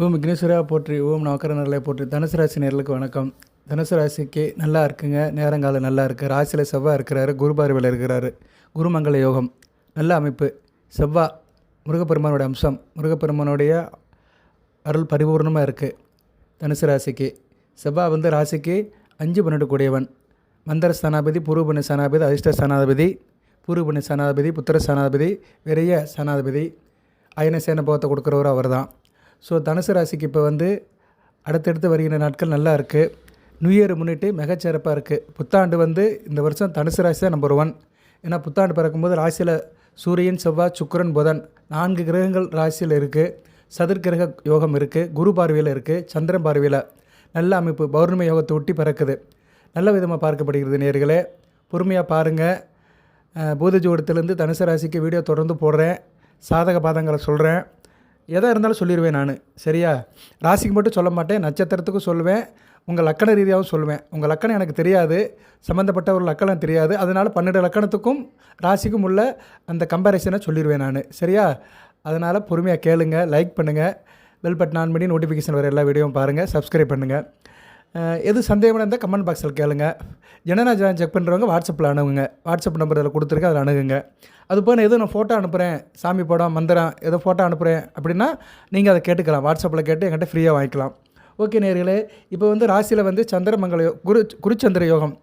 ஓம் விக்னேஸ்வரா போற்றி ஓம் நவக்கர போற்றி. தனுசு ராசி நேர்களுக்கு வணக்கம். தனுசு ராசிக்கு நல்லா இருக்குங்க நேரங்காலம் நல்லா இருக்குது ராசியில் செவ்வாய் இருக்கிறாரு குரு பார்வையில் இருக்கிறாரு. குருமங்கள யோகம் நல்ல அமைப்பு. செவ்வாய் முருகப்பெருமானுடைய அம்சம் முருகப்பெருமானுடைய அருள் பரிபூர்ணமாக இருக்குது தனுசு ராசிக்கு. செவ்வாய் வந்து ராசிக்கு அஞ்சு பன்னெண்டு கூடியவன். மந்திர ஸ்தானாபதி பூர்வபுண ஸ்தானாபதி அதிர்ஷ்ட சனாதிபதி பூர்வபுண சனாதிபதி புத்திர சனாதிபதி விரைய சனாதிபதி அயனசேன போகத்தை கொடுக்குறவர் அவர் தான் ஸோ தனுசு ராசிக்கு இப்போ வந்து அடுத்தடுத்து வருகிற நாட்கள் நல்லா இருக்குது நியூ இயர் முன்னிட்டு மிகச்சிறப்பாக இருக்குது புத்தாண்டு வந்து இந்த வருஷம் தனுசு ராசி தான் நம்பர் ஒன் ஏன்னா புத்தாண்டு பிறக்கும்போது ராசியில் சூரியன் செவ்வாய் சுக்கிரன் புதன் நான்கு கிரகங்கள் ராசியில் இருக்குது சதுர்கிரக யோகம் இருக்குது குரு பார்வையில் இருக்குது சந்திரன் பார்வையில் நல்ல அமைப்பு. பௌர்ணமி யோகத்தை ஒட்டி பிறக்குது. நல்ல விதமாக பார்க்கப்படுகிறது நேர்களே. பொறுமையாக பாருங்கள் பூத ஜோடத்துலேருந்து தனுசு ராசிக்கு வீடியோ தொடர்ந்து போடுறேன். சாதக பாதங்களை சொல்கிறேன் எதாக இருந்தாலும் சொல்லிடுவேன் நான். சரியா? ராசிக்கு மட்டும் சொல்ல மாட்டேன். நட்சத்திரத்துக்கும் சொல்லுவேன். உங்கள் லக்கண ரீதியாகவும் சொல்லுவேன். உங்கள் லக்கணம் எனக்கு தெரியாது. சம்மந்தப்பட்ட ஒரு லக்கணம் தெரியாது. அதனால் பன்னெண்டு லக்கணத்துக்கும் ராசிக்கும் உள்ள அந்த கம்பேரிசனை சொல்லிடுவேன் நான். சரியா? அதனால் பொறுமையாக கேளுங்க லைக் பண்ணுங்கள் பெல் பட்டன் ஆன் பண்ணி நோட்டிஃபிகேஷன் வர எல்லா வீடியோவும் பாருங்கள் சப்ஸ்கிரைப் பண்ணுங்கள் எது சந்தேகமாக இருந்தால் கமெண்ட் பாக்ஸில் கேளுங்க. ஜனம் செக் பண்ணுறவங்க வாட்ஸ்அப்பில் அணுகுங்க. வாட்ஸ்அப் நம்பர் அதில் கொடுத்துருக்கேன் அதில் அணுகுங்க. அது போல் நான் எதுவும் நான் ஃபோட்டோ அனுப்புகிறேன் சாமி படம் மந்திரம் ஏதோ ஃபோட்டோ அனுப்புகிறேன் அப்படின்னா நீங்கள் அதை கேட்டுக்கலாம். வாட்ஸ்அப்பில் கேட்டு என்கிட்ட ஃப்ரீயாக வாங்கிக்கலாம். ஓகே நேர்களே இப்போ வந்து ராசியில் வந்து சந்திரமங்கல யோ குரு குருச்சந்திர யோகம்.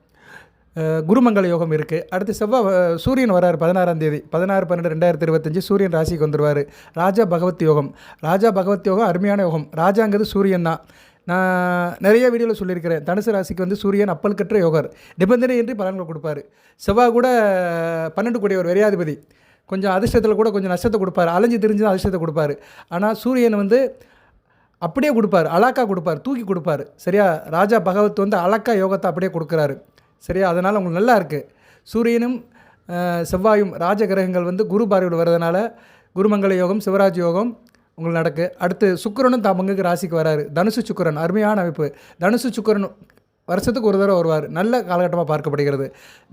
குருமங்கல குருமங்கள யோகம் இருக்குது அடுத்து செவ்வாய் சூரியன் வராரு பதினாறாம் தேதி. பதினாறு பன்னெண்டு ரெண்டாயிரத்தி இருபத்தஞ்சி சூரியன் ராசிக்கு வந்துடுவார் ராஜா பகவத் யோகம். ராஜா பகவத் யோகம் அருமையான யோகம். ராஜாங்கிறது சூரியன் தான். நான் நிறைய வீடியோவில் சொல்லியிருக்கிறேன். தனுசு ராசிக்கு வந்து சூரியன் அப்பல்கற்ற யோகர். நிபந்தனையின்றி பலன்கள் கொடுப்பாரு. செவ்வாய் கூட பன்னெண்டு கோடி ஒரு வெறியாதிபதி. கொஞ்சம் அதிர்ஷ்டத்தில் கூட கொஞ்சம் நஷ்டத்தை கொடுப்பார். அலைஞ்சு தெரிஞ்சு தான் அதிர்ஷ்டத்தை கொடுப்பாரு. ஆனால் சூரியன் வந்து அப்படியே கொடுப்பார். அலாக்கா கொடுப்பார். தூக்கி கொடுப்பார். சரியா? ராஜா பகவத் வந்து அலக்கா யோகத்தை அப்படியே கொடுக்குறாரு. சரியா? அதனால் உங்களுக்கு நல்லா இருக்குது சூரியனும் செவ்வாயும் ராஜ கிரகங்கள் வந்து குரு பார்வையில் வர்றதுனால குருமங்கள யோகம் சிவராஜ் யோகம் உங்களுக்கு நடக்கு. அடுத்து சுக்கிரனும் தான் ராசிக்கு வராரு. தனுசு சுக்கிரன் அருமையான அமைப்பு. தனுசு சுக்கரன் வருஷத்துக்கு ஒரு தடவை வருவார். நல்ல காலகட்டமாக பார்க்கப்படுகிறது.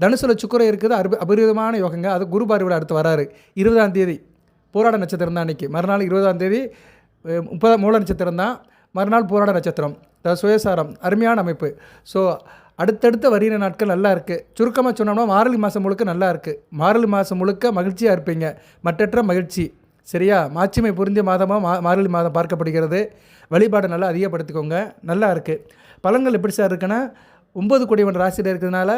தனுசில் சுக்கரம் இருக்குது. அற்பு அபரிதமான யோகங்க. அது குரு பார்வையில் அடுத்து வராரு. இருபதாம் தேதி போராட நட்சத்திரம் தான் அன்றைக்கி மறுநாள் இருபதாம் தேதி முப்பதாம் மூல நட்சத்திரம் தான். மறுநாள் போராட நட்சத்திரம். த சுயசாரம். அருமையான அமைப்பு. ஸோ அடுத்தடுத்த வருகிற நாட்கள் நல்லா இருக்குது சுருக்கமாக சொன்னோம்னா மார்கழி மாதம் முழுக்க நல்லா இருக்குது மார்கழி மாதம் முழுக்க மகிழ்ச்சியாக இருப்பீங்க. மற்றற்ற மகிழ்ச்சி. சரியா? மாட்சிமை பொருந்திய மாதமாக மா மார்கழி மாதம் பார்க்கப்படுகிறது. வழிபாடு நல்லா அதிகப்படுத்திக்கோங்க. நல்லா இருக்குது பலன்கள் எப்படி சார் இருக்குன்னா ஒம்பது கோடிவன் ராசியில் இருக்கிறதுனால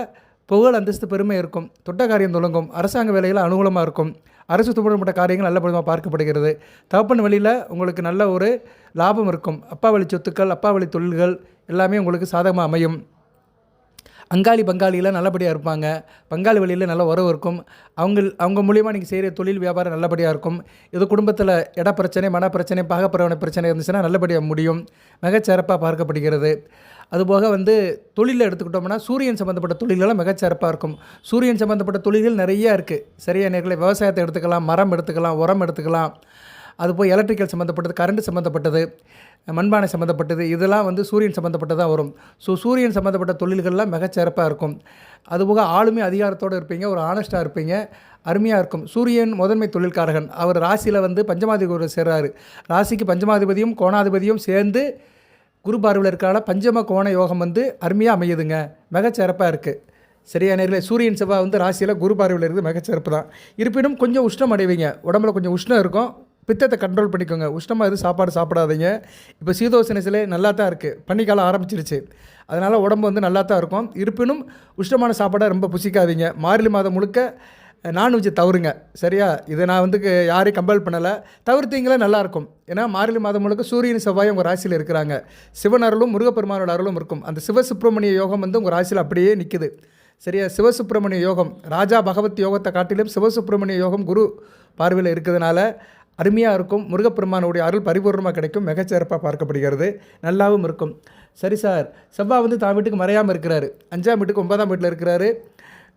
புகழ் அந்தஸ்து பெருமை இருக்கும். தொட்ட காரியம் தொடங்கும். அரசாங்க வேலையில் அனுகூலமாக இருக்கும். அரசு துப்பப்பட்ட காரியங்கள் நல்லபடியாக பார்க்கப்படுகிறது. தகப்பன் வழியில் உங்களுக்கு நல்ல ஒரு லாபம் இருக்கும். அப்பா வழி சொத்துக்கள் அப்பா வழி தொழில்கள் எல்லாமே உங்களுக்கு சாதகமாக அமையும். அங்காளி பங்காளியில் நல்லபடியாக இருப்பாங்க. பங்காளி வழியில் நல்ல உறவு இருக்கும். அவங்க அவங்க மூலியமாக நீங்கள் செய்கிற தொழில் வியாபாரம் நல்லபடியாக இருக்கும். இது குடும்பத்தில் இட பிரச்சனை மன பிரச்சனை பாகப்பிரவண பிரச்சனை இருந்துச்சுன்னா நல்லபடியாக முடியும். மிகச்சிறப்பாக பார்க்கப்படுகிறது. அதுபோக வந்து தொழிலில் எடுத்துக்கிட்டோம்னா சூரியன் சம்மந்தப்பட்ட தொழில்கள்லாம் மிகச்சிறப்பாக இருக்கும். சூரியன் சம்மந்தப்பட்ட தொழில்கள் நிறைய இருக்குது சரியா நேர்களை விவசாயத்தை எடுத்துக்கலாம் மரம் எடுத்துக்கலாம் உரம் எடுத்துக்கலாம். அது போய் எலக்ட்ரிக்கல் சம்மந்தப்பட்டது கரண்ட் சம்மந்தப்பட்டது மண்பானை சம்மந்தப்பட்டது இதெல்லாம் வந்து சூரியன் சம்மந்தப்பட்டதாக வரும். ஸோ சூரியன் சம்மந்தப்பட்ட தொழில்கள்லாம் மிகச்சிறப்பாக இருக்கும். அதுபோக ஆளுமே அதிகாரத்தோடு இருப்பீங்க ஒரு ஆனஸ்ட்டாக இருப்பீங்க அருமையாக இருக்கும். சூரியன் முதன்மை தொழில்காரகன். அவர் ராசியில் வந்து பஞ்சமாதிபதி சேர்றாரு. ராசிக்கு பஞ்சமாதிபதியும் கோணாதிபதியும் சேர்ந்து குரு பார்வையில் இருக்கால பஞ்சம கோண யோகம் வந்து அருமையாக அமையுதுங்க. மிகச்சிறப்பாக இருக்குது சரியா நேரில் சூரியன் செவ்வாய் வந்து ராசியில் குரு பார்வையில் இருக்குது மிகச்சிறப்பு தான் இருப்பினும் கொஞ்சம் உஷ்ணம் அடைவீங்க. உடம்புல கொஞ்சம் உஷ்ணம் இருக்கும். பித்தத்தை கண்ட்ரோல் பண்ணிக்கோங்க. உஷ்ணமாக எதுவும் சாப்பாடு சாப்பிடாதீங்க. இப்போ சீதோசன சிலை நல்லா தான் இருக்குது பனிக்காலம் ஆரம்பிச்சிருச்சு. அதனால் உடம்பு வந்து நல்லா தான் இருக்கும். இருப்பினும் உஷ்ணமான சாப்பாடை ரொம்ப புசிக்காதீங்க. மார்கழி மாதம் முழுக்க நான்வெஜ் தவறுங்க. சரியா? இதை நான் வந்து யாரையும் கம்பல் பண்ணலை. தவிர்த்தீங்களே? நல்லாயிருக்கும். ஏன்னா மார்கழி மாதம் முழுக்க சூரியன் செவ்வாய் உங்கள் ராசியில் இருக்கிறாங்க. சிவன் அருளும் முருகப்பெருமானோட அருளும் இருக்கும். அந்த சிவசுப்பிரமணிய யோகம் வந்து உங்கள் ராசியில் அப்படியே நிற்குது சரியா? சிவசுப்பிரமணிய யோகம். ராஜா பகவத் யோகத்தை காட்டிலும் சிவசுப்பிரமணிய யோகம் குரு பார்வையில் இருக்கிறதுனால அருமையாக இருக்கும். முருகப்பெருமானுடைய அருள் பரிபூர்ணமாக கிடைக்கும். மிகச்சிறப்பாக பார்க்கப்படுகிறது. நல்லாவும் இருக்கும். சரி சார் செவ்வாய் வந்து தான் வீட்டுக்கு மறையாமல் இருக்கிறார். அஞ்சாம் வீட்டுக்கு ஒன்பதாம் வீட்டில் இருக்கிறாரு.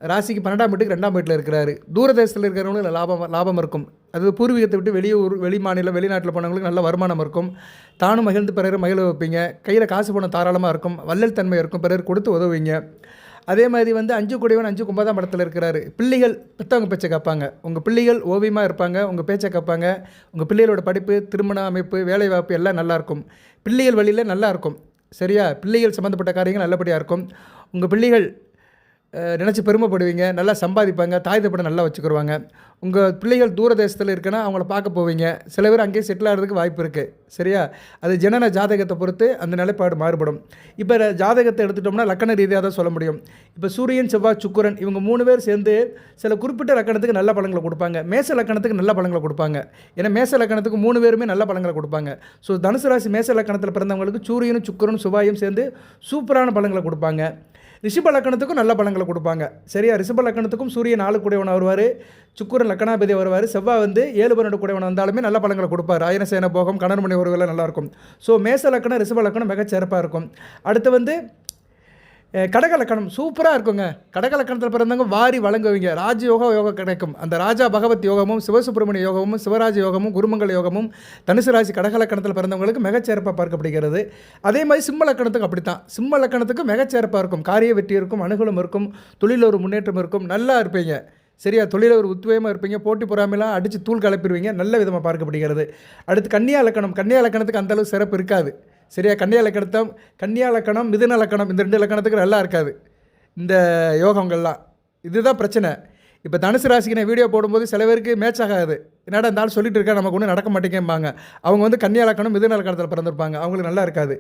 ராசிக்கு பன்னெண்டாம் வீட்டுக்கு ரெண்டாம் வீட்டில் இருக்கிறாரு. தூரதேசத்தில் இருக்கிறவங்களுக்கு லாபம் லாபம் இருக்கும். அது பூர்வீகத்தை விட்டு வெளியூர் வெளி மாநிலம் வெளிநாட்டில் போனவங்களுக்கு நல்ல வருமானம் இருக்கும். தானும் மகிழ்ந்து பிறர் மகிழ வைப்பீங்க. கையில் காசு பணம் தாராளமாக இருக்கும். வள்ளல் தன்மை இருக்கும். பிறர் கொடுத்து உதவுவீங்க. அதே மாதிரி வந்து அஞ்சு குடைவன் அஞ்சு கும்பாதான் படத்தில் இருக்கிறாரு. பிள்ளைகள் பெற்றவங்க பேச்சை கேட்பாங்க. உங்கள் பிள்ளைகள் ஓவியமாக இருப்பாங்க உங்கள் பேச்சை கேட்பாங்க. உங்கள் பிள்ளைகளோட படிப்பு திருமண அமைப்பு வேலைவாய்ப்பு எல்லாம் நல்லாயிருக்கும் பிள்ளைகள் வழியில் நல்லாயிருக்கும் சரியா? பிள்ளைகள் சம்மந்தப்பட்ட காரியங்கள் நல்லபடியாக இருக்கும். உங்கள் பிள்ளைகள் நினச்சி பெருமைப்படுவீங்க நல்லா சம்பாதிப்பாங்க தாய் தப்பட நல்லா வச்சுக்கிடுவாங்க உங்கள் பிள்ளைகள் தூர தேசத்தில் இருக்குன்னா அவங்கள பார்க்க போவீங்க. சில பேர் அங்கேயே செட்டில் ஆகிறதுக்கு வாய்ப்பு இருக்குது சரியா? அது ஜனன ஜாதகத்தை பொறுத்து அந்த நிலைப்பாடு மாறுபடும். இப்போ ஜாதகத்தை எடுத்துட்டோம்னா லக்கண ரீதியாக தான் சொல்ல முடியும். இப்போ சூரியன் செவ்வாய் சுக்குரன் இவங்க மூணு பேர் சேர்ந்து சில குறிப்பிட்ட லக்கணத்துக்கு நல்ல பழங்களை கொடுப்பாங்க. மேச லக்கணத்துக்கு நல்ல பழங்களை கொடுப்பாங்க. ஏன்னா மேச லக்கணத்துக்கு மூணு பேருமே நல்ல பழங்களை கொடுப்பாங்க. ஸோ தனுசு ராசி மேச லக்கணத்தில் பிறந்தவங்களுக்கு சூரியனும் சுக்கரனும் சுவாயும் சேர்ந்து சூப்பரான பழங்களை கொடுப்பாங்க. ரிஷப லக்கணத்துக்கும் நல்ல பலன்களை கொடுப்பாங்க. சரியா? ரிஷப லக்கணத்துக்கும் சூரியன் நாலு கூடையவன் வருவார். சுக்குரன் லக்கணாபதி வருவார். செவ்வாய் வந்து ஏழு பன்னெண்டு கூடையவன் வந்தாலுமே நல்ல பலன்களை கொடுப்பார். ஆயனசேன போகம் கணன்மணி மணி நல்லாயிருக்கும் ஸோ மேச லக்கணம் ரிஷப லக்கணம் மிகச்சிறப்பாக இருக்கும். அடுத்து வந்து கடகலக்கணம் சூப்பராக இருக்குங்க. கடகலக்கணத்தில் பிறந்தவங்க வாரி வழங்குவீங்க. ராஜயோகா யோகா யோகம் கிடைக்கும். அந்த ராஜா பகவத் யோகமும் சிவசுப்பிரமணிய யோகமும் சிவராஜ யோகமும் குருமங்கல யோகமும் தனுசு ராசி கடகலக்கணத்தில் பிறந்தவங்களுக்கு மிகச்சிறப்பாக பார்க்கப்படுகிறது. அதே மாதிரி சிம்ம லக்கணத்துக்கு அப்படித்தான். சிம்ம லக்கணத்துக்கு மிகச்சிறப்பாக இருக்கும். காரிய வெற்றி இருக்கும் அணுகலும் இருக்கும் தொழில் ஒரு முன்னேற்றம் இருக்கும். நல்லா இருப்பீங்க. சரியா? தொழில ஒரு உத்வேகமாக இருப்பீங்க. போட்டி பொறாமைலாம் அடித்து தூள் கலப்பிடுவீங்க. நல்ல விதமாக பார்க்கப்படுகிறது. அடுத்து கன்னியா லக்கணம். கன்னியா லக்கணத்துக்கு அந்தளவு சிறப்பு இருக்காது. சரியா? கன்னியா லக்கணத்தம் கன்னியா லக்கணம் மிதுன லக்கணம் இந்த ரெண்டு லக்கணத்துக்கு நல்லா இருக்காது. இந்த யோகங்கள்லாம். இதுதான் பிரச்சனை. இப்போ தனுசு ராசிக்கு நான் வீடியோ போடும்போது சில பேருக்கு மேட்ச் ஆகாது என்னடா இந்த ஆள் சொல்லிட்டு இருக்கா நமக்கு ஒன்றும் நடக்க மாட்டேங்கம்பாங்க. அவங்க வந்து கன்னியா லக்கணம் மிதுன லக்கணத்தில் பிறந்திருப்பாங்க. அவங்களுக்கு நல்லா இருக்காது.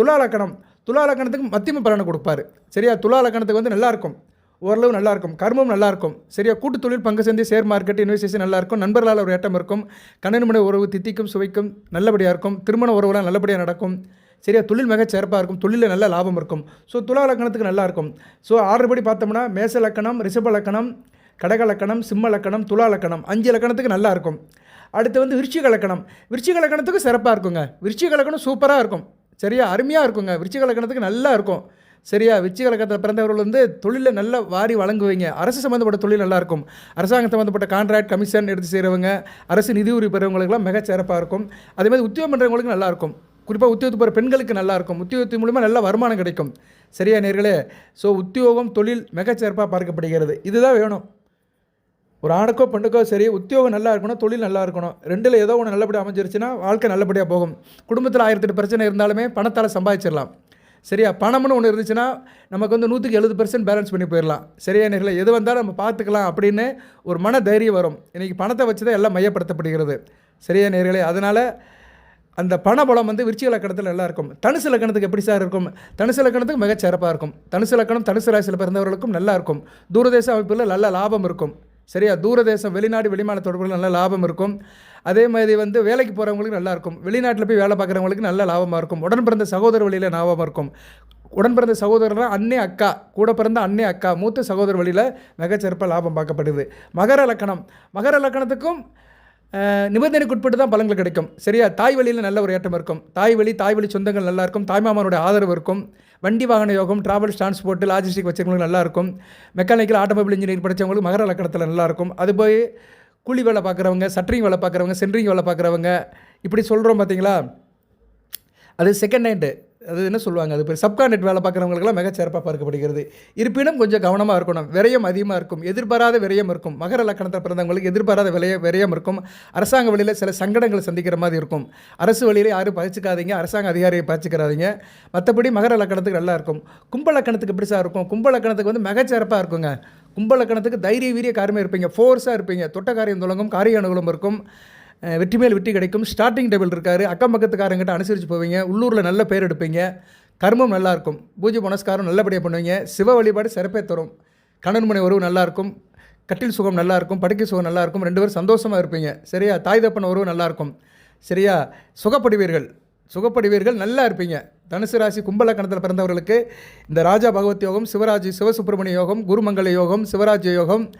துலா லக்கணம் துலா லக்கணத்துக்கு மத்தியம பலனை கொடுப்பாரு. சரியா? துலா லக்கணத்துக்கு வந்து நல்லாயிருக்கும் ஓரளவு நல்லா இருக்கும் கர்மம் நல்லா இருக்கும் சரியா? கூட்டு தொழில் பங்கு சேர்ந்து ஷேர் மார்க்கெட் இன்வெஸ்டேஷன் நல்லா இருக்கும் நண்பர்களால் ஒரு ஏட்டம் இருக்கும். கண்ணன் உறவு தித்திக்கும் சுவைக்கும் நல்லபடியாக இருக்கும். திருமண உறவுலாம் நல்லபடியாக நடக்கும். சரியா? தொழில் மிக சிறப்பாக இருக்கும். தொழிலில் நல்ல லாபம் இருக்கும். ஸோ துலா லக்கணத்துக்கு நல்லா இருக்கும் ஸோ ஆறுபடி பார்த்தோம்னா மேச லக்கணம் ரிஷப லக்கணம் கடக லக்கணம் சிம்ம லக்கணம் துலா லக்கணம். அஞ்சு லக்கணத்துக்கு நல்லா இருக்கும் அடுத்து வந்து விருச்சிக லக்கணம். விருச்சிக லக்கணத்துக்கு சிறப்பாக இருக்குங்க. விருச்சிக லக்கணம் சூப்பராக இருக்கும். சரியா? அருமையாக இருக்குங்க. விருச்சிக லக்கணத்துக்கு நல்லா இருக்கும் சரியா? விருச்சிக லக்கணத்தில் பிறந்தவர்கள் வந்து தொழிலில் நல்லா வாரி வழங்குவீங்க. அரசு சம்மந்தப்பட்ட தொழில் நல்லாயிருக்கும். அரசாங்கம் சம்மந்தப்பட்ட கான்ட்ராக்ட் கமிஷன் எடுத்து செய்கிறவங்க அரசு நிதி உரிமை பெறவங்களுக்குலாம் மிக சிறப்பாக இருக்கும். அதே மாதிரி உத்தியோகம் பண்ணுறவங்களுக்கு நல்லா இருக்கும் குறிப்பாக உத்தியோகத்து போகிற பெண்களுக்கு நல்லா இருக்கும் உத்தியோகத்தின் மூலிமா நல்ல வருமானம் கிடைக்கும். சரியா நேர்களே? ஸோ உத்தியோகம் தொழில் மிகச்சிறப்பாக பார்க்கப்படுகிறது. இதுதான் வேணும். ஒரு ஆணுக்கோ பெண்ணுக்கோ சரி உத்தியோகம் நல்லா இருக்கணும் தொழில் நல்லா இருக்கணும். ரெண்டில் ஏதோ ஒன்று நல்லபடியாக அமைஞ்சிருச்சுன்னா வாழ்க்கை நல்லபடியாக போகும். குடும்பத்தில் ஆயிரத்தெட்டு பிரச்சனை இருந்தாலுமே பணத்தால் சம்பாதிச்சிடலாம் சரியா? பணம்னு ஒன்று இருந்துச்சுன்னா நமக்கு வந்து நூற்றுக்கு எழுபது பர்சன்ட் பேலன்ஸ் பண்ணி போயிடலாம் சரியா நேரில் எது வந்தாலும் நம்ம பார்த்துக்கலாம் அப்படின்னு ஒரு மன தைரியம் வரும். இன்றைக்கி பணத்தை வச்சு தான் எல்லாம் மையப்படுத்தப்படுகிறது. சரியா நேர்களே? அதனால் அந்த பணபலம் வந்து விருச்சிக லக்கணத்தில் நல்லா இருக்கும். தனுசு லக்கணத்துக்கு எப்படி சார் இருக்கும்? தனுசு லக்கணத்துக்கு மிகச் சிறப்பாக இருக்கும். தனுசு லக்கணம் தனுசு ராசியில் பிறந்தவர்களுக்கும் நல்லா இருக்கும். தூரதேச அமைப்பில் நல்ல லாபம் இருக்கும். சரியா? தூரதேசம் வெளிநாடு வெளிமான தொடர்புகள் நல்ல லாபம் இருக்கும். அதே மாதிரி வந்து வேலைக்கு போகிறவங்களுக்கு நல்லா இருக்கும். வெளிநாட்டில் போய் வேலை பார்க்குறவங்களுக்கு நல்ல லாபமாக இருக்கும். உடன் பிறந்த சகோதர வழியில் லாபமாக இருக்கும். உடன் பிறந்த சகோதரனா அண்ணே அக்கா. கூட பிறந்த அன்னே அக்கா. மூத்த சகோதர வழியில் மிகச்சிறப்பாக லாபம் பார்க்கப்படுது. மகர லக்கணம். மகர லக்கணத்துக்கும் நிபந்தனைக்குட்பட்டு தான் பலன்கள் கிடைக்கும். சரியா? தாய் வழியில் நல்ல ஒரு ஏற்றம் இருக்கும். தாய் வழி தாய் வழி சொந்தங்கள் நல்லா இருக்கும். தாய்மாமனுடைய ஆதரவு இருக்கும். வண்டி வாகன யோகம் டிராவல்ஸ் டிரான்ஸ்போர்ட் லாஜிஸ்டிக் வச்சுருக்கவங்களுக்கு நல்லா இருக்கும். மெக்கானிக்கல் ஆட்டோமொபைல் இன்ஜினியரிங் படித்தவங்களுக்கு மகர லக்கணத்தில் நல்லா இருக்கும். அது போய் கூலி வேலை பார்க்குறவங்க சட்டரிங் வேலை பார்க்குறவங்க சென்ட்ரிங் வேலை பார்க்குறவங்க இப்படி சொல்கிறோம் பார்த்தீங்களா? அது செகண்ட் ஹேண்டு அது என்ன சொல்லுவாங்க? அது பேர் சப்கான்டெக்ட் வேலை பார்க்குறவங்களுக்குலாம் மிகச்சிறப்பாக பார்க்கப்படுகிறது. இருப்பினும் கொஞ்சம் கவனமாக இருக்கணும். விரயம் அதிகமாக இருக்கும். எதிர்பாராத விரயம் இருக்கும். மகர லக்கணத்தில் பிறந்தவங்களுக்கு எதிர்பாராத விலைய விரயம் இருக்கும். அரசாங்க வழியில் சில சங்கடங்களை சந்திக்கிற மாதிரி இருக்கும். அரசு வழியில் யாரும் பகிச்சுக்காதீங்க அரசாங்க அதிகாரியை பகிச்சுக்கிறாதீங்க மற்றபடி மகர லக்கணத்துக்கு நல்லா இருக்கும். கும்ப லக்கணத்துக்கு எப்படி சார் இருக்கும். கும்ப லக்கணத்துக்கு வந்து மிகச்சிறப்பாக இருக்குங்க. கும்ப லக்கணத்துக்கு தைரிய வீரிய காரியமாக இருப்பீங்க. ஃபோர்ஸாக இருப்பீங்க. தொட்ட காரியம் தொடங்கும். காரிய அனுகூலம் இருக்கும். வெற்றி மேல் வெற்றி கிடைக்கும். ஸ்டார்டிங் டேபிள் இருக்காரு. அக்கம் பக்கத்துக்காரங்கிட்ட அனுசரித்து போவீங்க. உள்ளூரில் நல்ல பேர் எடுப்பீங்க. கர்மம் நல்லாயிருக்கும் பூஜை புனஸ்காரம் நல்லபடியாக பண்ணுவீங்க. சிவ வழிபாடு சிறப்பே தரும். கணவன் மனை உறவு நல்லாயிருக்கும் கட்டில் சுகம் நல்லாயிருக்கும் படுக்கை சுகம் நல்லாயிருக்கும் ரெண்டு பேரும் சந்தோஷமாக இருப்பீங்க. சரியா? தாய் தப்பன் உறவு நல்லாயிருக்கும் சரியா? சுகப்படுவீர்கள். சுகப்படுவீர்கள் நல்லா இருப்பீங்க. தனுசு ராசி கும்பலக்கணத்தில் பிறந்தவர்களுக்கு இந்த ராஜா பகவத் யோகம் சிவராஜ் சிவசுப்பிரமணிய யோகம் குருமங்கல யோகம் சிவராஜ்ய யோகம்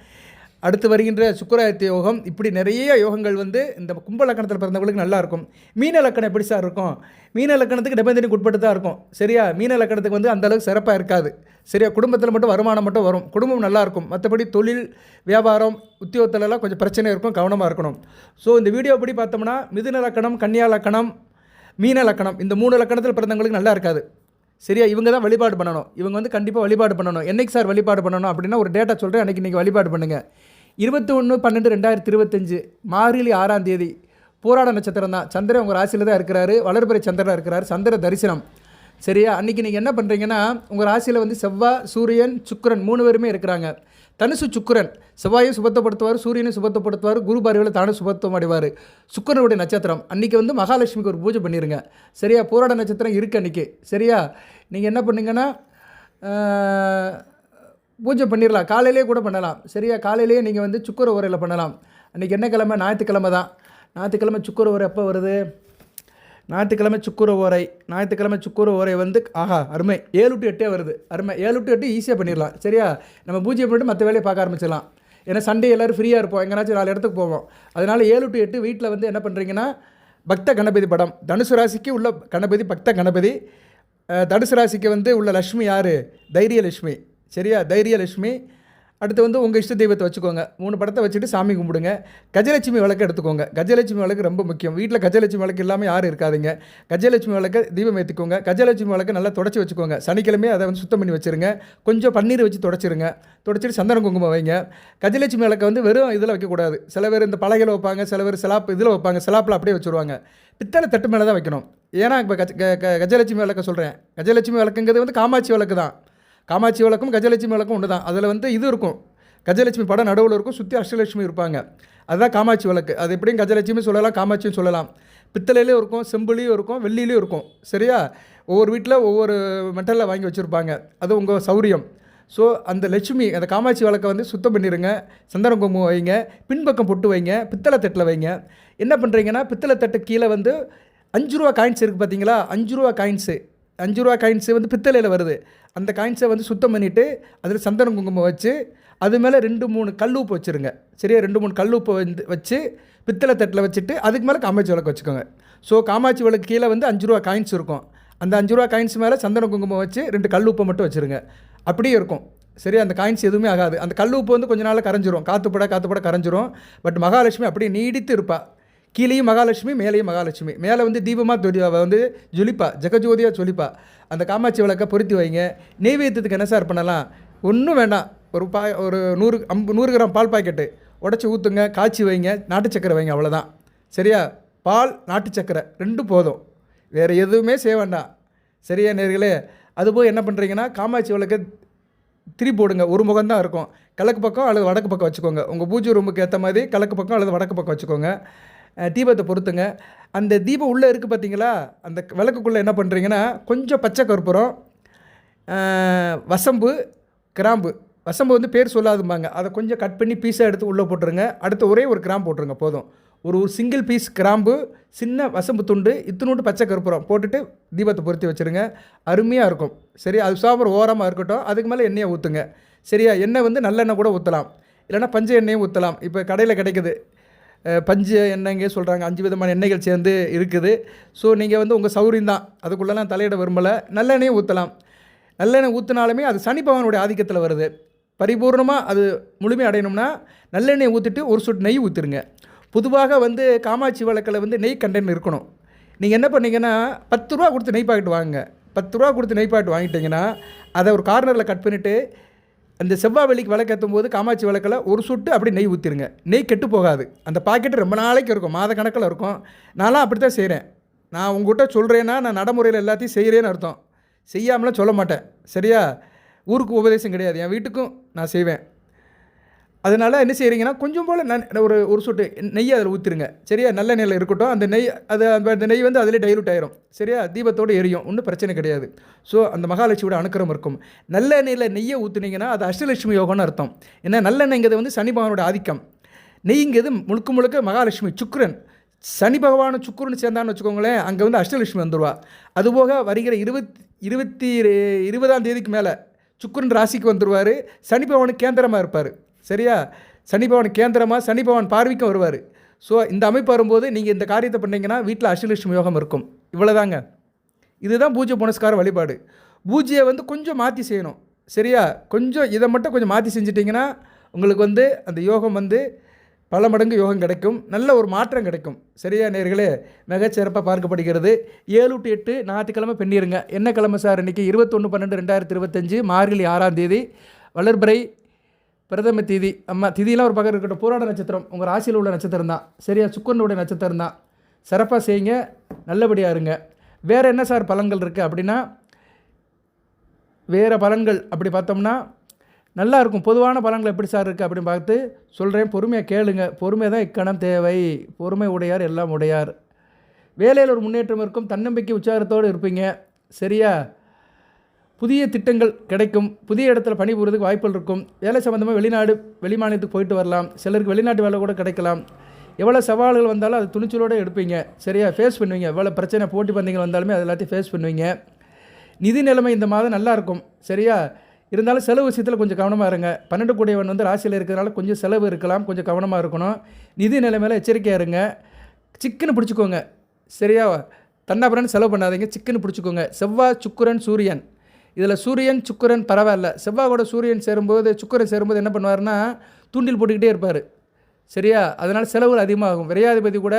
அடுத்து வருகின்ற சுக்கராயத்த யோகம். இப்படி நிறைய யோகங்கள் வந்து இந்த கும்ப லக்கணத்தில் பிறந்தவங்களுக்கு நல்லாயிருக்கும் மீன லக்கணம் எப்படி சார் இருக்கும்? மீன லக்கணத்துக்கு நிபந்தனைக்கு உட்பட்டு தான் இருக்கும். சரியா? மீன லக்கணத்துக்கு வந்து அந்த அளவுக்கு சிறப்பாக இருக்காது. சரியா? குடும்பத்தில் மட்டும் வருமானம் மட்டும் வரும். குடும்பம் நல்லா இருக்கும் மற்றபடி தொழில் வியாபாரம் உத்தியோகத்திலலாம் கொஞ்சம் பிரச்சனை இருக்கும் கவனமாக இருக்கணும். ஸோ இந்த வீடியோ படி பார்த்தோம்னா மிதுன லக்கணம் கன்னியா லக்கணம் மீன லக்கணம் இந்த மூணு லக்கணத்தில் பிறந்தவங்களுக்கு நல்லா இருக்காது. சரியா? இவங்க தான் வழிபாடு பண்ணணும். இவங்க வந்து கண்டிப்பாக வழிபாடு பண்ணணும். என்னைக்கு சார் வழிபாடு பண்ணணும் அப்படின்னா ஒரு டேட்டா சொல்கிறேன் அன்றைக்கி இன்றைக்கி வழிபாடு பண்ணுங்கள் இருபத்தி ஒன்று பன்னெண்டு ரெண்டாயிரத்தி இருபத்தஞ்சு மார்கழி ஆறாம் தேதி போராட நட்சத்திரம் தான். சந்திரன் உங்கள் ராசியில் தான் இருக்கிறாரு. வளர்பிறை சந்திரனாக இருக்கிறார். சந்திர தரிசனம். சரியா? அன்றைக்கி நீங்கள் என்ன பண்ணுறீங்கன்னா உங்கள் ராசியில் வந்து செவ்வாய் சூரியன் சுக்கிரன் மூணு பேருமே இருக்கிறாங்க. தனுசு சுக்கிரன் செவ்வாயும் சுபத்தப்படுத்துவார் சூரியனும் சுபத்தப்படுத்துவார் குரு பார்வையில் தானும் சுபத்துவம் அடைவார். சுக்கிரனுடைய நட்சத்திரம். அன்றைக்கி வந்து மகாலட்சுமிக்கு ஒரு பூஜை பண்ணிடுங்க சரியா? போராட நட்சத்திரம் இருக்குது அன்றைக்கி சரியா? நீங்கள் என்ன பண்ணுங்கன்னா பூஜை பண்ணிடலாம். காலையிலேயே கூட பண்ணலாம். சரியா? காலையிலேயே நீங்கள் வந்து சுக்கர உரையில் பண்ணலாம். அன்றைக்கி என்ன கிழமை ஞாயிற்றுக்கிழமை தான். ஞாயிற்றுக்கிழமை சுக்கர உரை எப்போ வருது? ஞாயிற்றுக்கிழமை சுக்குர ஓரை ஞாயிற்றுக்கிழமை சுக்குர ஓரை வந்து ஆஹா அருமை. ஏழு டு எட்டே வருது. அருமை. ஏழு டு எட்டு ஈஸியாக பண்ணிடலாம். சரியா? நம்ம பூஜை பண்ணிட்டு மற்ற வேலையை பார்க்க ஆரம்பிச்சிடலாம். ஏன்னா சண்டே எல்லோரும் ஃப்ரீயாக இருப்போம். எங்கேனாச்சும் நாலு இடத்துக்கு போவோம். அதனால் ஏழு டு எட்டு வீட்டில் வந்து என்ன பண்ணுறீங்கன்னா பக்த கணபதி படம். தனுசு ராசிக்கு உள்ள கணபதி பக்த கணபதி. தனுசு ராசிக்கு வந்து உள்ள லக்ஷ்மி யார்? தைரியலட்சுமி. சரியா? தைரியலட்சுமி அடுத்து வந்து உங்கள் இஷ்ட தெய்வத்தை வச்சுக்கோங்க. மூணு படத்தை வச்சுட்டு சாமி கும்பிடுங்க. கஜலட்சுமி விளக்கு எடுத்துக்கோங்க. கஜலட்சுமி விளக்கு ரொம்ப முக்கியம். வீட்டில் கஜலட்சுமி விளக்கு இல்லாமல் யாரும் இருக்காதுங்க. கஜலட்சுமி விளக்க தீபம் ஏற்றுக்கோங்க கஜலட்சுமி விளக்கு நல்லா தொடச்சி வச்சுக்கோங்க. சனிக்கிழமை அதை வந்து சுத்தம் பண்ணி வச்சுருங்க. கொஞ்சம் பன்னீர் வச்சு தொடச்சிருங்க. தொடச்சிட்டு சந்தன குங்குமம் வைங்க. கஜலட்சுமி விளக்கை வந்து வெறும் இதில் வைக்கக்கூடாது சில பேர் இந்த பலகையில் வைப்பாங்க சில பேர் சிலாப் இதில் வைப்பாங்க சிலாப்பில் அப்படியே வச்சுருவாங்க. பித்தளை தட்டு மேலே தான் வைக்கணும். ஏன்னா இப்போ கஜ க- க- கஜலட்சுமி விளக்க சொல்கிறேன் கஜலட்சுமி விளக்குங்கிறது வந்து காமாட்சி விளக்கு தான் காமாட்சி விளக்கும் கஜலட்சுமி விளக்கும் ஒன்று தான் அதில் வந்து இது இருக்கும். கஜலட்சுமி படம் நடுவில் இருக்கும் சுற்றி அஷ்டலட்சுமி இருப்பாங்க. அதுதான் காமாட்சி விளக்கு. அது எப்படியும் கஜலட்சுமி சொல்லலாம் காமாட்சியும் சொல்லலாம். பித்தளையிலையும் இருக்கும் செம்புலையும் இருக்கும் வெள்ளிலையும் இருக்கும். சரியா? ஒவ்வொரு வீட்டில் ஒவ்வொரு மெட்டலில் வாங்கி வச்சுருப்பாங்க. அது உங்கள் சௌரியம். ஸோ அந்த லட்சுமி அந்த காமாட்சி விளக்கை வந்து சுத்தம் பண்ணிடுங்க சந்தன குங்குமம் வைங்க பின்பக்கம் பொட்டு வைங்க பித்தளை தட்டில் வைங்க. என்ன பண்ணுறீங்கன்னா பித்தளை தட்டு கீழே வந்து அஞ்சு ரூபா காயின்ஸ் இருக்குது பார்த்தீங்களா அஞ்சு ரூபா காயின்ஸு அஞ்சு ரூபா காயின்ஸு வந்து பித்தளையில் வருது. அந்த காயின்ஸை வந்து சுத்தம் பண்ணிவிட்டு அதில் சந்தன குங்குமம் வச்சு அது மேலே ரெண்டு மூணு கல் உப்பு வச்சுருங்க. சரியா? ரெண்டு மூணு கல் உப்பு வந்து வச்சு பித்தளை தட்டில் வச்சுட்டு அதுக்கு மேலே காமாட்சி விளக்கு வச்சுக்கோங்க. ஸோ காமாட்சி விளக்கு கீழே வந்து அஞ்சு ரூபா காயின்ஸ் இருக்கும். அந்த அஞ்சு ரூபா காயின்ஸ் மேலே சந்தன குங்குமம் வச்சு ரெண்டு கல் உப்பை மட்டும் வச்சுருங்க. அப்படியே இருக்கும். சரி அந்த காயின்ஸ் எதுவுமே ஆகாது. அந்த கல் உப்பு வந்து கொஞ்ச நாள் கரைஞ்சிரும். காற்றுப்பட காற்றுப்பட கரைஞ்சிரும். பட் மகாலட்சுமி அப்படியே நீடித்து இருப்பா. கீழேயும் மகாலட்சுமி மேலேயும் மகாலட்சுமி. மேலே வந்து தீபமாக தொடி வந்து ஜொலிப்பா ஜெகஜோதியாக ஜொலிப்பா. அந்த காமாட்சி விளக்கை பொருத்தி வைங்க. நெய்வேத்தியத்துக்கு என்ன சார் பண்ணலாம்? ஒன்றும் வேண்டாம். ஒரு பா ஒரு நூறு அம்பு நூறு கிராம் பால் பாக்கெட்டு. உடச்சி ஊற்றுங்க காய்ச்சி வைங்க நாட்டு சக்கரை வைங்க அவ்வளோதான் சரியா? பால் நாட்டு சக்கரை ரெண்டும் போதும். வேறு எதுவுமே செய்ய வேண்டாம். சரியா நேர்களே? அதுபோல் என்ன பண்ணுறீங்கன்னா காமாட்சி விளக்கை திரி போடுங்க. ஒரு முகம் தான் இருக்கும். கிழக்கு பக்கம் அல்லது வடக்கு பக்கம் வச்சுக்கோங்க. உங்கள் பூஜை ரூமுக்கு ஏற்ற மாதிரி கிழக்கு பக்கம் அல்லது வடக்கு பக்கம் வச்சுக்கோங்க. தீபத்தை பொறுத்துங்க அந்த தீபம் உள்ளே இருக்குது பார்த்தீங்களா? அந்த விளக்குக்குள்ளே என்ன பண்ணுறீங்கன்னா கொஞ்சம் பச்சை கற்பூரம் வசம்பு கிராம்பு. வசம்பு வந்து பேர் சொல்லாதும்பாங்க. அதை கொஞ்சம் கட் பண்ணி பீஸாக எடுத்து உள்ளே போட்டுருங்க. அடுத்து ஒரே ஒரு கிராம்பு போட்டுருங்க போதும். ஒரு ஒரு சிங்கிள் பீஸ் கிராம்பு சின்ன வசம்பு துண்டு இத்தினோண்டு பச்சை கற்பூரம் போட்டுட்டு தீபத்தை பொருத்தி வச்சுருங்க. அருமையாக இருக்கும். சரி அது சாப்பிட்ற ஓரமாக இருக்கட்டும். அதுக்கு மேலே எண்ணெயை ஊற்றுங்க. சரியா? எண்ணெய் வந்து நல்லெண்ணெய் கூட ஊற்றலாம். இல்லைன்னா பஞ்ச எண்ணெயும் ஊற்றலாம். இப்போ கடையில் கிடைக்குது. பஞ்சு எண்ணெய்ங்க சொல்கிறாங்க அஞ்சு விதமான எண்ணெய்கள் சேர்ந்து இருக்குது. ஸோ நீங்கள் வந்து உங்கள் சௌரியம் தான். அதுக்குள்ளெல்லாம் தலையிட விரும்பலை. நல்லெண்ணெயும் ஊற்றலாம் நல்லெண்ணெய் ஊற்றினாலுமே அது சனி பகவானுடைய ஆதிக்கத்தில் வருது. பரிபூர்ணமாக அது முழுமை அடையணும்னா நல்லெண்ணெய் ஊற்றிட்டு ஒரு சொட்டு நெய் ஊற்றிருங்க பொதுவாக வந்து காமாட்சி வழக்கில் வந்து நெய் கண்டென்ட் இருக்கணும். நீங்கள் என்ன பண்ணீங்கன்னா பத்து ரூபா கொடுத்து நெய் பாக்கெட் வாங்குங்க. பத்து ரூபா கொடுத்து நெய் பாக்கெட் வாங்கிட்டீங்கன்னா அதை ஒரு கார்னரில் கட் பண்ணிவிட்டு அந்த செவ்வாய் வெள்ளிக்கு விளக்கேற்றும் போது காமாட்சி விளக்கில் ஒரு சொட்டு அப்படி நெய் ஊற்றிருங்க நெய் கெட்டு போகாது. அந்த பாக்கெட்டு ரொம்ப நாளைக்கு இருக்கும். மாத கணக்கில் இருக்கும். நான்லாம் அப்படி தான் செய்கிறேன் நான் உங்கள்கிட்ட சொல்கிறேன்னா நான் நடைமுறையில் எல்லாத்தையும் செய்கிறேன்னு அர்த்தம். செய்யாமலாம் சொல்ல மாட்டேன். சரியா? ஊருக்கு உபதேசம் கிடையாது. என் வீட்டுக்கும் நான் செய்வேன். அதனால் என்ன செய்கிறீங்கன்னா கொஞ்சம் போல் நன் ஒரு ஒரு சொட்டு நெய்யை அதில் ஊற்றிருங்க சரியா? நல்ல நெய்யில் இருக்கட்டும். அந்த நெய் அது அந்த நெய் வந்து அதிலே டைலூட் ஆயிரும். சரியா? தீபத்தோடு எரியும். ஒன்றும் பிரச்சனை கிடையாது. ஸோ அந்த மகாலட்சுமியோட அனுக்கிரம் இருக்கும். நல்ல நெய்யில் நெய்யை ஊற்றுனீங்கன்னா அது அஷ்டலட்சுமி யோகம்னு அர்த்தம். ஏன்னா நல்லெண்ணெய்ங்கிறது வந்து சனி பகவானோட ஆதிக்கம். நெய்ங்கிறது முழுக்க முழுக்க மகாலட்சுமி சுக்ரன் சனி பகவானும் சுக்குருன்னு சேர்ந்தான்னு வச்சுக்கோங்களேன் அங்கே வந்து அஷ்டலட்சுமி வந்துடுவா அதுபோக வருகிற இருபத் இருபத்தி இருபதாம் தேதிக்கு மேலே சுக்குரன் ராசிக்கு வந்துடுவார் சனி பகவான் கேந்திரமாக இருப்பார். சரியா? சனி கேந்திரமாக சனி பார்வைக்கும் வருவார். ஸோ இந்த அமைப்பு வரும்போது நீங்கள் இந்த காரியத்தை பண்ணிங்கன்னா வீட்டில் அஷ்டலட்சுமி யோகம் இருக்கும். இவ்வளோதாங்க இதுதான் பூஜை புனஸ்கார வழிபாடு. பூஜையை வந்து கொஞ்சம் மாற்றி செய்யணும். சரியா? கொஞ்சம் இதை மட்டும் கொஞ்சம் மாற்றி செஞ்சிட்டிங்கன்னா உங்களுக்கு வந்து அந்த யோகம் வந்து பல மடங்கு யோகம் கிடைக்கும். நல்ல ஒரு மாற்றம் கிடைக்கும். சரியா நேர்களே? மிகச்சிறப்பாக பார்க்கப்படுகிறது. ஏழு டு எட்டு ஞாயிற்றுக்கிழமை பெண்ணிருங்க. என்ன கிழமை சார்? இன்றைக்கி இருபத்தொன்று பன்னெண்டு ரெண்டாயிரத்தி இருபத்தஞ்சு மார்கழி ஆறாம் தேதி. வளர்பிறை பிரதம திதி அம்மா திதியெலாம் ஒரு பக்கம் இருக்கட்டும். பூராட நட்சத்திரம் உங்கள் ராசியில் உள்ள நட்சத்திரம் தான். சரியா? சுக்கரனுடைய நட்சத்திரம் தான். சிறப்பாக செய்யுங்க நல்லபடியாக இருங்க. வேறு என்ன சார் பலன்கள் இருக்குது அப்படின்னா வேறு பலன்கள் அப்படி பார்த்தோம்னா நல்லா இருக்கும். பொதுவான பலன்கள் எப்படி சார் இருக்குது அப்படின்னு பார்த்து சொல்கிறேன் பொறுமையாக கேளுங்க. பொறுமை தான் இக்கணம் தேவை. பொறுமை உடையார் எல்லாம் உடையார். வேலையில் ஒரு முன்னேற்றம் இருக்கும். தன்னம்பிக்கை உற்சாகத்தோடு இருப்பீங்க. சரியா? புதிய திட்டங்கள் கிடைக்கும் புதிய இடத்துல பணிபுரியறதுக்கு வாய்ப்புகள் இருக்கும். வேலை சம்மந்தமாக வெளிநாடு வெளிமாநிலத்துக்கு போயிட்டு வரலாம். சிலருக்கு வெளிநாட்டு வேலை கூட கிடைக்கலாம். எவ்வளோ சவால்கள் வந்தாலும் அது துணிச்சலோடு எடுப்பீங்க. சரியா? ஃபேஸ் பண்ணுவீங்க. எவ்வளோ பிரச்சனை போட்டி பந்தயங்கள் வந்தாலுமே அது எல்லாத்தையும் ஃபேஸ் பண்ணுவீங்க. நிதி நிலைமை இந்த மாதம் நல்லாயிருக்கும் சரியாக சரியா? இருந்தாலும் செலவு விஷயத்தில் கொஞ்சம் கவனமாக இருங்க. பன்னெண்டு கூடியவன் வந்து ராசியில் இருக்கிறதுனால கொஞ்சம் செலவு இருக்கலாம். கொஞ்சம் கவனமாக இருக்கணும். நிதி நிலைமையில் எச்சரிக்கையாக இருங்க. சிக்கன் பிடிச்சிக்கோங்க. சரியா? தன்னாபுரன் செலவு பண்ணாதீங்க. சிக்கன் பிடிச்சிக்கோங்க. செவ்வாய் சுக்குரன் சூரியன். இதில் சூரியன் சுக்கரன் பரவாயில்ல செவ்வாய் கூட சூரியன் சேரும்போது சுக்கரன் சேரும்போது என்ன பண்ணுவார்னா தூண்டில் போட்டுக்கிட்டே இருப்பார். சரியா? அதனால் செலவுகள் அதிகமாகும். விரையாதிபதி கூட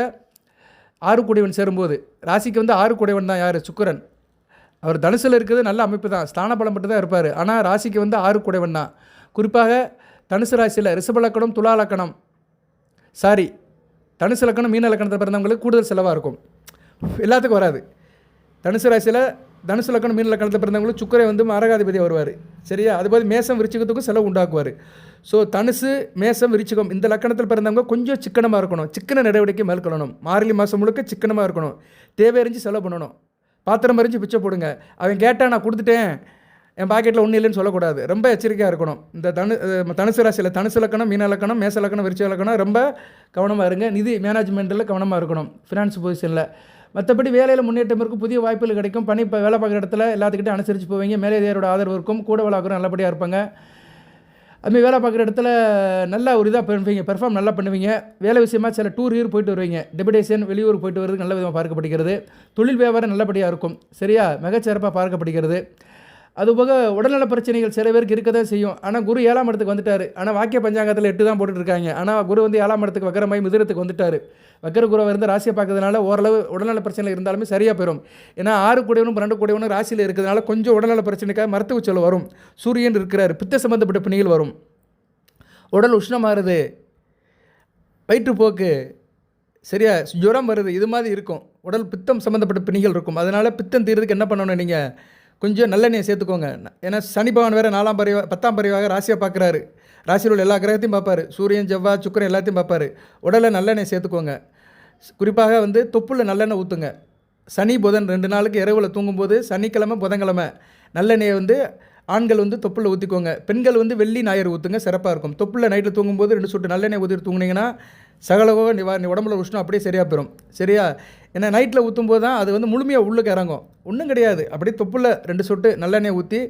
ஆறு கூடியவன் சேரும்போது ராசிக்கு வந்து ஆறு கூடியவன் தான் யார்? சுக்கரன். அவர் தனுசில் இருக்கிறது நல்ல அமைப்பு தான். ஸ்தான பலம் மட்டும் தான் இருப்பார். ஆனால் ராசிக்கு வந்து ஆறு கூடைவன் தான். குறிப்பாக தனுசு ராசியில் ரிஷப லக்கணம் துலா லக்கணம் சாரி தனுசு லக்கணம் மீன லக்கணத்தை பிறந்தவங்களுக்கு கூடுதல் செலவாக இருக்கும். எல்லாத்துக்கும் வராது. தனுசு ராசியில் தனுசு லக்கணம் மீன் லக்கணத்தில் பிறந்தவங்களுக்கு சுக்கரை வந்து மரகாதிபதி வருவார் சரியா? அது போது மேசம் விருச்சிகத்துக்கும் செலவு உண்டாக்குவார். ஸோ தனுசு மேசம் விருச்சிகம் இந்த லக்கணத்தில் பிறந்தவங்க கொஞ்சம் சிக்கனமாக இருக்கணும். சிக்கன நடவடிக்கை மேற்கொள்ளணும். மார்கழி மாதம் முழுக்க சிக்கனமாக இருக்கணும். தேவையறிஞ்சு செலவு பண்ணணும். பாத்திரம் அறிஞ்சு பிச்சை போடுங்க. அவன் கேட்டால் நான் கொடுத்துட்டேன். என் பாக்கெட்டில் ஒன்றும் இல்லைன்னு சொல்லக்கூடாது. ரொம்ப எச்சரிக்கையாக இருக்கணும். இந்த தனு தனுசு ராசியில் தனுசு லக்கணம் மீன லக்கணம் மேச லக்கணம் விருச்ச லக்கணம் ரொம்ப கவனமாக இருங்க. நிதி மேனேஜ்மெண்ட்டில் கவனமாக இருக்கணும். ஃபினான்ஸ் பொசிஷனில் மற்றபடி வேலையில் முன்னேற்றம் இருக்கும் புதிய வாய்ப்புகள் கிடைக்கும். பணி இப்போ வேலை பார்க்குற இடத்துல எல்லாத்துக்கிட்டே அனுசரித்து போவீங்க. மேலதிகாரோட ஆதரவு இருக்கும். கூட வளாக்குறோம் நல்லபடியாக இருப்பாங்க. அதுமாதிரி வேலை பார்க்குற இடத்துல நல்லா ஒரு இதாக பண்ணுவீங்க. பெர்ஃபார்ம் நல்லா பண்ணுவீங்க. வேலை விஷயமா சில டூர் ஈர் போயிட்டு வருவீங்க. டெபுடேஷன் வெளியூர் போயிட்டு வருது நல்ல விதமாக பார்க்கப்படுகிறது. தொழில் வியாபாரம் நல்லபடியாக இருக்கும். சரியா? மிகச்சிறப்பாக பார்க்கப்படுகிறது. அதுபோக உடல்நல பிரச்சனைகள் சில பேருக்கு இருக்க தான் செய்யும். ஆனால் குரு ஏழாம் இடத்துக்கு வந்துட்டார். ஆனால் வாக்கிய பஞ்சாங்கத்தில் எட்டு தான் போட்டுட்ருக்காங்க. ஆனால் குரு வந்து ஏழாம் இடத்துக்கு வக்கரமாய் மிதிரத்துக்கு வந்துட்டார். வக்கர குருவை இருந்து ராசியை பார்க்கறதுனால ஓரளவு உடல்நல பிரச்சனை இருந்தாலுமே சரியாக போயிடும் ஏன்னா ஆறு கூடியவனும் பன்னெண்டு கூடியவனும் ராசியில் இருக்கிறதுனால கொஞ்சம் உடல்நல பிரச்சனைக்காக மருத்துவ செலவு வரும். சூரியன் இருக்கிறார். பித்த சம்பந்தப்பட்ட பணிகள் வரும். உடல் உஷ்ணமாகுது. வயிற்றுப்போக்கு சரியா ஜுரம் வருது. இது மாதிரி இருக்கும். உடல் பித்தம் சம்மந்தப்பட்ட பிணிகள் இருக்கும். அதனால் பித்தம் தீர்றதுக்கு என்ன பண்ணணும் நீங்கள் கொஞ்சம் நல்லெண்ணெயை சேர்த்துக்கோங்க. ஏன்னா சனி பகவான் வேறு நாலாம் பரிவா பத்தாம் பரிவாக ராசியை பார்க்குறாரு. ராசியில் உள்ள எல்லா கிரகத்தையும் பார்ப்பார். சூரியன் செவ்வாய் சுக்கரன் எல்லாத்தையும் பார்ப்பார். உடலில் நல்லெண்ணெய் சேர்த்துக்கோங்க. குறிப்பாக வந்து தொப்புளில் நல்லெண்ணெய் ஊற்றுங்க சனி புதன் ரெண்டு நாளுக்கு இரவில் தூங்கும்போது சனிக்கிழமை புதன்கிழமை நல்லெண்ணெயை வந்து ஆண்கள் வந்து தொப்புளில் ஊற்றிக்கோங்க பெண்கள் வந்து வெள்ளி ஞாயிறு ஊற்றுங்க சிறப்பாக இருக்கும். தொப்புளில் நைட்டில் தூங்கும்போது ரெண்டு சொட்டு நல்லெண்ணெய் ஊற்றிட்டு தூங்குனீங்கன்னா சகலவோ நீ உடம்புல உஷ்ணம் அப்படியே சரியாக பெறும் சரியா? ஏன்னா நைட்டில் ஊற்றும் போது தான் அது வந்து முழுமையாக உள்ளுக்கு இறங்கும். ஒன்றும் கிடையாது. அப்படியே தொப்புல ரெண்டு சொட்டு நல்லெண்ணெய் ஊற்றி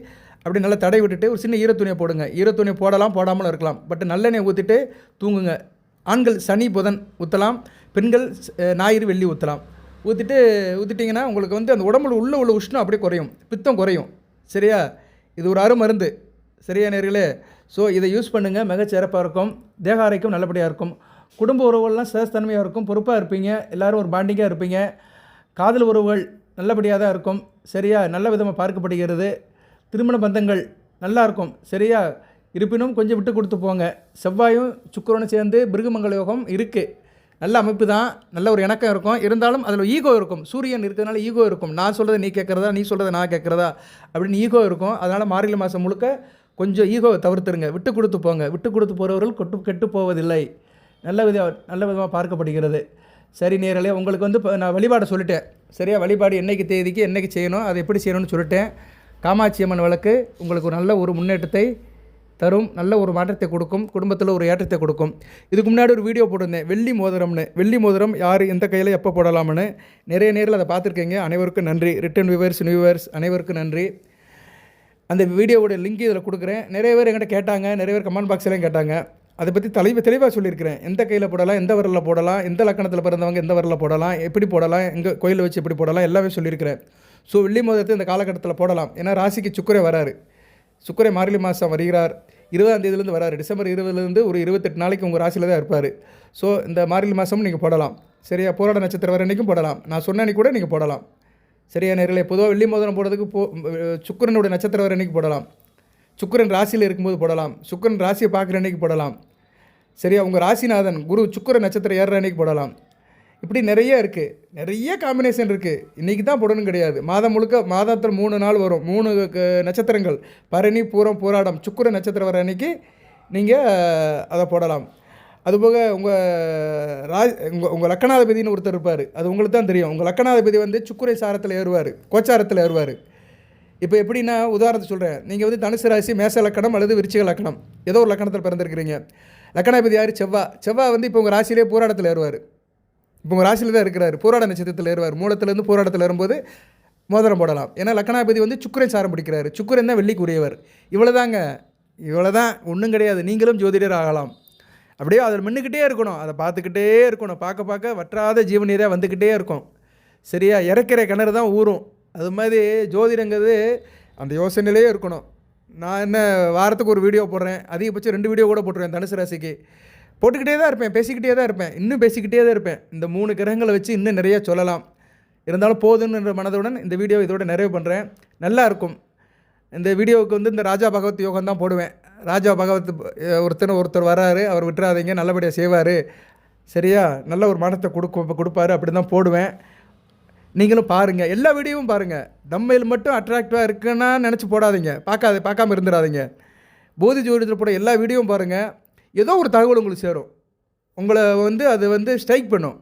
அப்படி நல்லா தடை விட்டுட்டு ஒரு சின்ன ஈரத்துணியை போடுங்க. ஈரத்துணியை போடலாம் போடாமலும் இருக்கலாம். பட் நல்லெண்ணெய் ஊற்றிட்டு தூங்குங்க. ஆண்கள் சனி புதன் ஊற்றலாம் பெண்கள் ஞாயிறு வெள்ளி ஊற்றலாம் ஊற்றிட்டு ஊற்றிட்டிங்கன்னா உங்களுக்கு வந்து அந்த உடம்புல உள்ள உள்ள உஷ்ணம் அப்படியே குறையும். பித்தம் குறையும். சரியா? இது ஒரு அருமருந்து. சரியா நேர்களே? ஸோ இதை யூஸ் பண்ணுங்கள் மிகச்சிறப்பாக இருக்கும். தேக ஆரோக்கியம் நல்லபடியாக இருக்கும். குடும்ப உறவுகள்லாம் சேஸ்தன்மையாக இருக்கும் பொறுப்பாக இருப்பீங்க எல்லோரும் ஒரு பாண்டிங்காக இருப்பீங்க. காதல் உறவுகள் நல்லபடியாக தான் இருக்கும் சரியா? நல்ல விதமாக பார்க்கப்படுகிறது. திருமண பந்தங்கள் நல்லாயிருக்கும் சரியா? இருப்பினும் கொஞ்சம் விட்டு கொடுத்து போங்க. செவ்வாயும் சுக்கரனும் சேர்ந்து பிருகுமங்கல யோகம் இருக்குது நல்ல அமைப்பு தான் நல்ல ஒரு இணக்கம் இருக்கும். இருந்தாலும் அதில் ஈகோ இருக்கும். சூரியன் இருக்கிறதுனால ஈகோ இருக்கும். நான் சொல்கிறத நீ கேட்குறதா? நீ சொல்கிறத நான் கேட்குறதா? அப்படின்னு ஈகோ இருக்கும். அதனால் மார்கழி மாதம் முழுக்க கொஞ்சம் ஈகோவை தவிர்த்துருங்க. விட்டு கொடுத்து போங்க. விட்டு கொடுத்து போகிறவர்கள் கொட்டு கெட்டு போவதில்லை. நல்ல வித நல்ல விதமாக பார்க்கப்படுகிறது. சரி நேரலே உங்களுக்கு வந்து இப்போ நான் வழிபாடை சொல்லிட்டேன். சரியா? வழிபாடு என்னைக்கு தேதிக்கு என்னைக்கு செய்யணும் அதை எப்படி செய்யணும்னு சொல்லிட்டேன். காமாட்சி அம்மன் வழக்கு உங்களுக்கு ஒரு நல்ல ஒரு முன்னேற்றத்தை தரும் நல்ல ஒரு மாற்றத்தை கொடுக்கும் குடும்பத்தில் ஒரு ஏற்றத்தை கொடுக்கும். இதுக்கு முன்னாடி ஒரு வீடியோ போட்டிருந்தேன் வெள்ளி மோதிரம்னு. வெள்ளி மோதிரம் யார் எந்த கையில் எப்போ போடலாம்னு. நிறைய நேரில் அதை பார்த்துருக்கீங்க. அனைவருக்கும் நன்றி. ரிட்டன் வியூவர்ஸ் நியூவர்ஸ் அனைவருக்கும் நன்றி. அந்த வீடியோவோட லிங்க் இதில் கொடுக்குறேன். நிறைய பேர் என்கிட்ட கேட்டாங்க. நிறைய பேர் கமெண்ட் பாக்ஸ்லேயும் கேட்டாங்க. அதை பற்றி தலைவ தெளிவாக சொல்லியிருக்கிறேன். எந்த கையில் போடலாம் எந்த வரலில் போடலாம் எந்த லக்கணத்தில் பிறந்தவங்க எந்த வரலில் போடலாம் எப்படி போடலாம் எங்கே கோயிலில் வச்சு எப்படி போடலாம் எல்லாமே சொல்லியிருக்கிறேன். ஸோ வெள்ளி மோதத்தை இந்த காலகட்டத்தில் போடலாம். ஏன்னா ராசிக்கு சுக்கரே வராரு. சுக்கரை மார்கழி மாதம் வருகிறார். இருபதாம் தேதியிலேருந்து வராரு. டிசம்பர் இருபதுலேருந்து ஒரு இருபத்தெட்டு நாளைக்கு உங்கள் ராசியில் தான் இருப்பார். ஸோ இந்த மார்கழி மாதமும் நீங்கள் போடலாம். சரியா? போராட நட்சத்திரம் வர அன்றைக்கும் போடலாம். நான் சொன்ன அன்னைக்கு கூட நீங்கள் போடலாம். சரியா? நேரில் பொதுவாக வெள்ளி மோதிரம் போடுறதுக்கு போ சுக்கரனுடைய நட்சத்திரம் வர அன்றைக்கி போடலாம். சுக்கிரன் ராசியில் இருக்கும்போது போடலாம். சுக்கரன் ராசியை பார்க்குற அன்றைக்கி போடலாம். சரியா? உங்கள் ராசிநாதன் குரு சுக்கிர நட்சத்திரம் ஏறுற அன்றைக்கி போடலாம். இப்படி நிறைய இருக்குது நிறைய காம்பினேஷன் இருக்குது இன்றைக்கி தான் போடணும் கிடையாது. மாதம் முழுக்க மாதத்தில் மூணு நாள் வரும். மூணு நட்சத்திரங்கள். பரணி பூரம் போராடம் சுக்கிர நட்சத்திரம் வர அன்னைக்கு நீங்கள் அதை போடலாம். அதுபோக உங்கள் ராஜ் உங்கள் உங்கள் லக்கணாதிபதினு ஒருத்தர் இருப்பார். அது உங்களுக்கு தான் தெரியும். உங்கள் லக்கணாதிபதி வந்து சுக்குரை சாரத்தில் ஏறுவார். கோச்சாரத்தில் ஏறுவார். இப்போ எப்படின்னா உதாரணத்தை சொல்கிறேன் நீங்கள் வந்து தனுசு ராசி மேச லக்கணம் அல்லது விருச்சிக லக்கணம். ஏதோ ஒரு லக்கணத்தில் பிறந்திருக்கிறீங்க. லக்கணாபதி யார்? செவ்வா. செவ்வா வந்து இப்போ உங்கள் ராசியிலே போராட்டத்தில் ஏறுவார். இப்போ உங்கள் ராசியில் தான் இருக்கிறார். போராட நட்சத்திரத்தில் ஏறுவார். மூலத்திலேருந்து போராட்டத்தில் ஏறும்போது மோதிரம் போடலாம். ஏன்னா லக்கணாபதி வந்து சுக்கரன் சாரம் பிடிக்கிறாரு. சுக்கரன் தான் வெள்ளிக்குரியவர் இவ்வளோதாங்க இவ்வளோ தான் ஒன்றும் கிடையாது. நீங்களும் ஜோதிடர் ஆகலாம். அப்படியே அதில் மின்னுக்கிட்டே இருக்கணும். அதை பார்த்துக்கிட்டே இருக்கணும். பார்க்க பார்க்க வற்றாத ஜீவநீராக வந்துக்கிட்டே இருக்கும். சரியா? இறக்கிற கிணறு தான் ஊறும். அது மாதிரி ஜோதிடங்கிறது அந்த யோசனையிலே இருக்கணும். நான் என்ன வாரத்துக்கு ஒரு வீடியோ போடுறேன் அதிகபட்சம் ரெண்டு வீடியோ கூட போட்டுருவேன் தனுசு ராசிக்கு. போட்டுக்கிட்டே தான் இருப்பேன் பேசிக்கிட்டே தான் இருப்பேன் இன்னும் பேசிக்கிட்டே தான் இருப்பேன். இந்த மூணு கிரகங்களை வச்சு இன்னும் நிறைய சொல்லலாம். இருந்தாலும் போதுன்ற மனதுடன் இந்த வீடியோ இதோட நிறைவு பண்ணுறேன் நல்லா இருக்கும். இந்த வீடியோவுக்கு வந்து இந்த ராஜா பகவத் யோகம் தான் போடுவேன். ராஜா பகவத் ஒருத்தர் ஒருத்தர் வராரு அவர் விட்டுறாதீங்க நல்லபடியாக செய்வார். சரியா? நல்ல ஒரு மனத்தை கொடுக்கும் கொடுப்பாரு அப்படி தான் போடுவேன். நீங்களும் பாருங்கள் எல்லா வீடியோவும் பாருங்கள் தம்மையில் மட்டும் அட்ராக்டிவாக இருக்குன்னா நினச்சி போடாதீங்க. பார்க்காத பார்க்காம இருந்துடாதீங்க. போதி ஜோதிடத்தில் போட எல்லா வீடியோவும் பாருங்கள் ஏதோ ஒரு தகவல் உங்களுக்கு சேரும். உங்களை வந்து அது வந்து ஸ்ட்ரைக் பண்ணும்.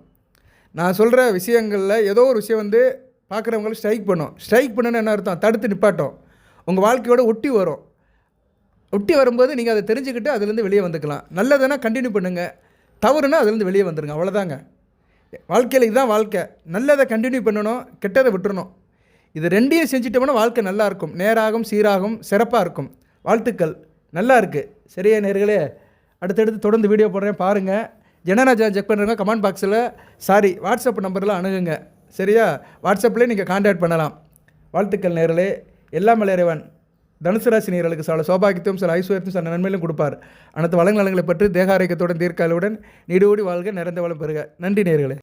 நான் சொல்கிற விஷயங்களில் ஏதோ ஒரு விஷயம் வந்து பார்க்குறவங்களை ஸ்ட்ரைக் பண்ணும். ஸ்ட்ரைக் பண்ணுன்னு என்ன அர்த்தம்? தடுத்து நிப்பாட்டும். உங்கள் வாழ்க்கையோட ஒட்டி வரும். ஒட்டி வரும்போது நீங்கள் அதை தெரிஞ்சுக்கிட்டு அதுலேருந்து வெளியே வந்துக்கலாம். நல்லதுன்னா கண்டினியூ பண்ணுங்கள் தவறுனா அதுலேருந்து வெளியே வந்துடுங்க அவ்வளோதாங்க வாழ்க்கையில் இதுதான் வாழ்க்கை. நல்லதை கண்டினியூ பண்ணணும் கெட்டதை விட்டுறணும். இது ரெண்டையும் செஞ்சுட்டோம்னா வாழ்க்கை நல்லா இருக்கும். நேராகும் சீராகும் சிறப்பாக இருக்கும். வாழ்த்துக்கள். நல்லா இருக்குது சரியா நேர்களே? அடுத்தடுத்து தொடர்ந்து வீடியோ போடுறேன். பாருங்கள் ஜனராஜா செக் பண்ணுறவங்க கமெண்ட் பாக்ஸில் சாரி வாட்ஸ்அப் நம்பரில் அணுகுங்க. சரியா? வாட்ஸ்அப்லேயே நீங்கள் காண்டாக்ட் பண்ணலாம். வாழ்த்துக்கள் நேர்களே. எல்லாம் இறைவன். தனுசு ராசி நேர்களுக்கு சில சௌபாகியத்தையும் சில ஐஸ்வர்யத்தையும் சில நன்மையிலும் கொடுப்பார். அனைத்து வளங்கலங்களை பற்றி தேகாரோக்கியத்துடன் தீர்க்காலுடன் நீடோடி வாழ்க நிறைந்த வளம் பெறுக. நன்றி நேர்களே.